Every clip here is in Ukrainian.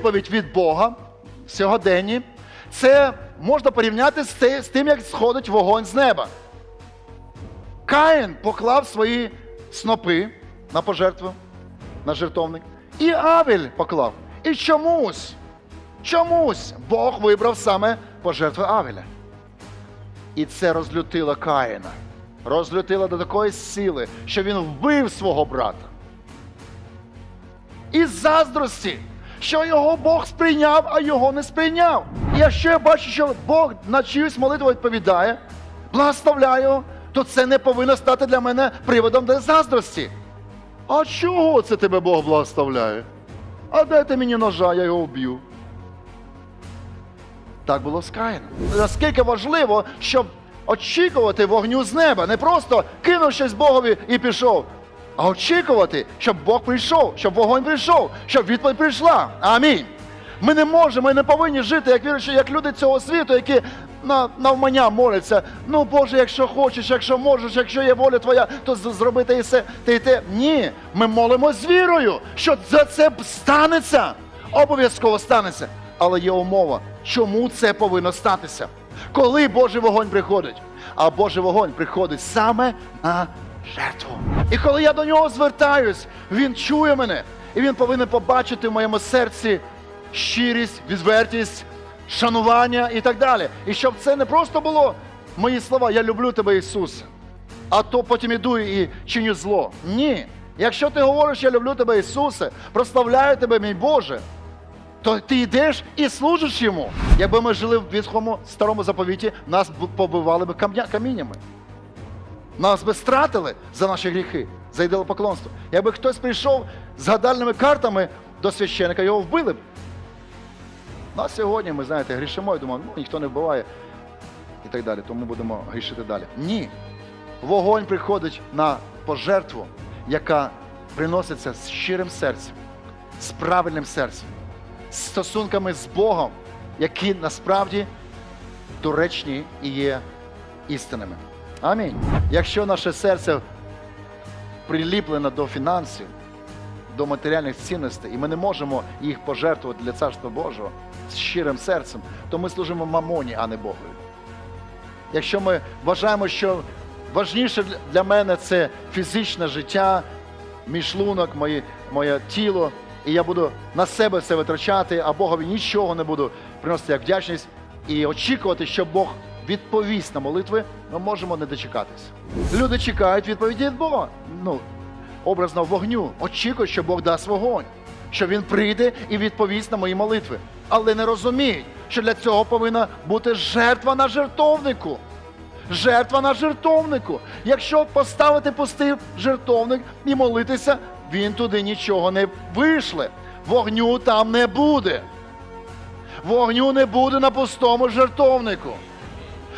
відповідь від Бога сьогоденні, це можна порівняти з тим, як сходить вогонь з неба. Каїн поклав свої снопи на пожертву, на жертовник, і Авель поклав. І чомусь, чомусь Бог вибрав саме пожертви Авеля. І це розлютило Каїна. Розлютило до такої сили, що він вбив свого брата. Із заздрості, що його Бог сприйняв, а його не сприйняв. І якщо я бачу, що Бог на чиюсь молитву відповідає, благословляє його, то це не повинно стати для мене приводом для заздрості. А чого це тебе Бог благословляє? А дайте мені ножа, я його вб'ю. Так було з Каїном. Наскільки важливо, щоб очікувати вогню з неба, не просто кинув щось Богові і пішов, а очікувати, щоб Бог прийшов, щоб вогонь прийшов, щоб відповідь прийшла. Амінь. Ми не можемо, ми не повинні жити, як віруючи, як люди цього світу, які на навмання моляться. Ну, Боже, якщо хочеш, якщо можеш, якщо є воля твоя, то з- зроби те і все, те і те. Ні, ми молимо з вірою, що за це станеться. Обов'язково станеться. Але є умова, чому це повинно статися? Коли Божий вогонь приходить, а Божий вогонь приходить саме на жертву. І коли я до нього звертаюсь, він чує мене, і він повинен побачити в моєму серці щирість, відвертість, шанування і так далі. І щоб це не просто було мої слова, я люблю тебе, Ісус, а то потім іду і чиню зло. Ні. Якщо ти говориш, я люблю тебе, Ісусе, прославляю тебе, мій Боже, то ти йдеш і служиш йому. Якби ми жили в військовому старому заповіті, нас побивали б каміннями. Нас би стратили за наші гріхи, за ідолопоклонство. Якби хтось прийшов з гадальними картами до священика, його вбили б. Ну, а сьогодні ми, знаєте, грішимо і думаємо, ну ніхто не вбиває і так далі, тому будемо грішити далі. Ні. Вогонь приходить на пожертву, яка приноситься з щирим серцем, з правильним серцем, з стосунками з Богом, які насправді доречні і є істинними. Амінь. Якщо наше серце приліплене до фінансів, до матеріальних цінностей, і ми не можемо їх пожертвувати для Царства Божого з щирим серцем, то ми служимо мамоні, а не Богові. Якщо ми вважаємо, що важніше для мене це фізичне життя, мій шлунок, моє, моє тіло, і я буду на себе все витрачати, а Богові нічого не буду приносити як вдячність і очікувати, що Бог відповість на молитви, ми можемо не дочекатись. Люди чекають відповіді від Бога. Ну, образно вогню, очікують, що Бог дасть вогонь, що Він прийде і відповість на мої молитви. Але не розуміють, що для цього повинна бути жертва на жертовнику. Жертва на жертовнику. Якщо поставити пустий жертовник і молитися, він туди нічого не вийшле. Вогню там не буде. Вогню не буде на пустому жертовнику.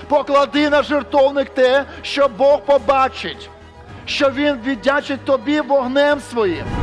Поклади на жертовник те, що Бог побачить, що Він віддячить тобі вогнем своїм.